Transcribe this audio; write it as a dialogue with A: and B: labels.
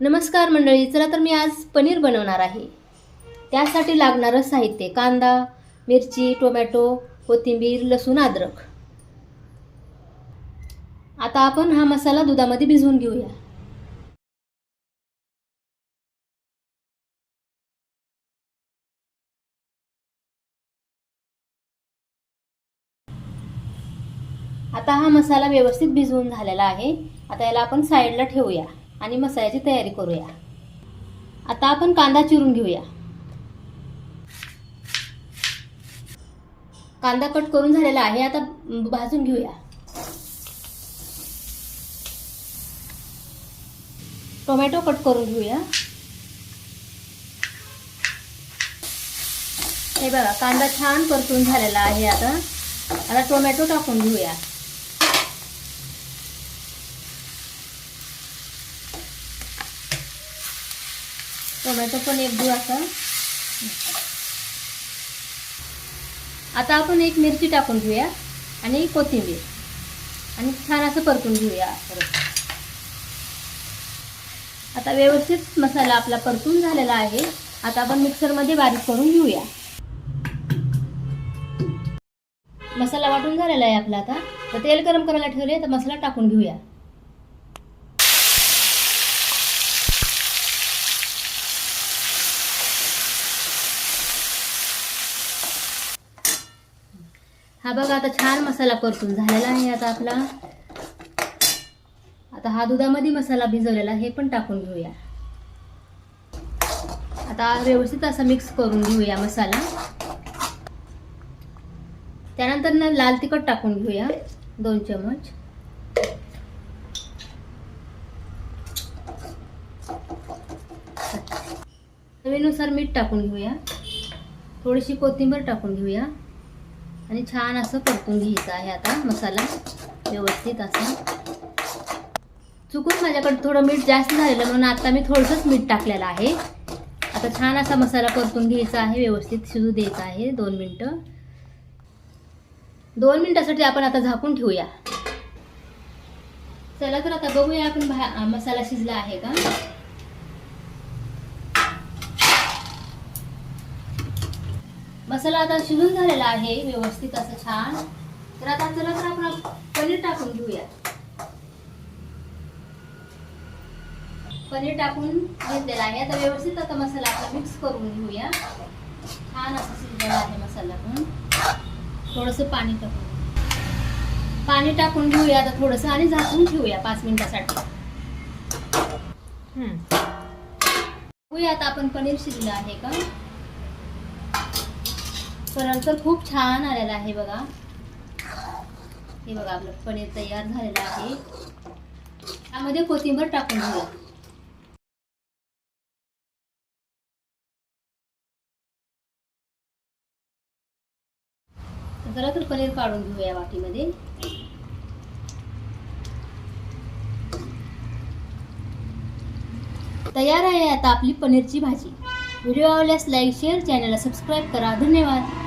A: नमस्कार मंडळी चला तर मी आज पनीर बनवणार आहे. त्यासाठी लागणारं साहित्य कांदा मिरची टोमॅटो कोथिंबीर लसूण अद्रक. आता आपण हा मसाला दुधामध्ये भिजवून घेऊया. आता हा मसाला व्यवस्थित भिजवून झालेला आहे. आता याला आपण साईडला ठेवूया. आणि मसाल्याची तयारी करूया. आता आपण कांदा चिरून घेऊया. कांदा कट करून झालेला आहे आता भाजून घेऊया. टोमॅटो कट करून घेऊया. हे बघा कांदा छान परतून झालेला आहे आता. आता टोमॅटो टाकून घेऊया. टोमॅटो पण एक दू असा आता आपण एक मिरची टाकून घेऊया आणि कोथिंबीर. आणि छान असं परतून घेऊया परत. आता व्यवस्थित मसाला आपला परतून झालेला आहे. आता आपण मिक्सरमध्ये बारीक करून घेऊया. मसाला वाटून झालेला आहे आपला आता. तर तेल गरम करायला ठेवले तर मसाला टाकून घेऊया. हा बघा आता छान मसाला परतून झालेला आहे आता आपला. आता हा दुधामध्ये मसाला भिजवलेला हे पण टाकून घेऊया. आता व्यवस्थित असा मिक्स करून घेऊया मसाला. त्यानंतर ना लाल तिखट टाकून घेऊया दोन चमच चवीनुसार मीठ टाकून घेऊया. थोडीशी कोथिंबीर टाकून घेऊया. आणि छान असं परतून घ्यायचं आहे आता मसाला व्यवस्थित असा. चुकून माझ्याकडे थोडं मीठ जास्त झालेलं म्हणून आता मी थोडंसंच मीठ टाकलेलं आहे. आता छान असा मसाला परतून घ्यायचा आहे व्यवस्थित शिजू द्यायचा आहे दोन मिनटं. दोन मिनटासाठी आपण आता झाकून ठेवूया. चला तर आता बघूया आपण भा मसाला शिजला आहे का? मसाला आता शिजून झालेला आहे व्यवस्थित असं छान. तर आता चला तर आपण पनीर टाकून घेऊया. पनीर टाकून घेतलेला आहे. आता व्यवस्थित आता मसाला आपला मिक्स करून घेऊया. छान असं शिजलेला आहे मसाला पण. थोडंसं पाणी टाकून. पाणी टाकून घेऊया. आता थोडंसं आणि झाकून ठेवूया पाच मिनिटासाठी. बघूया आता आपण पनीर शिजलं आहे का? कलर तर खूप छान आलेला आहे बघा. हे बघा आपलं पनीर तयार झालेलं आहे. त्यामध्ये कोथिंबीर टाकून घेऊया जरा तर पनीर काढून घेऊया वाटीमध्ये. तयार आहे आता आपली पनीरची भाजी. व्हिडिओ आवडल्यास लाईक शेअर चॅनलला सबस्क्राईब करा. धन्यवाद.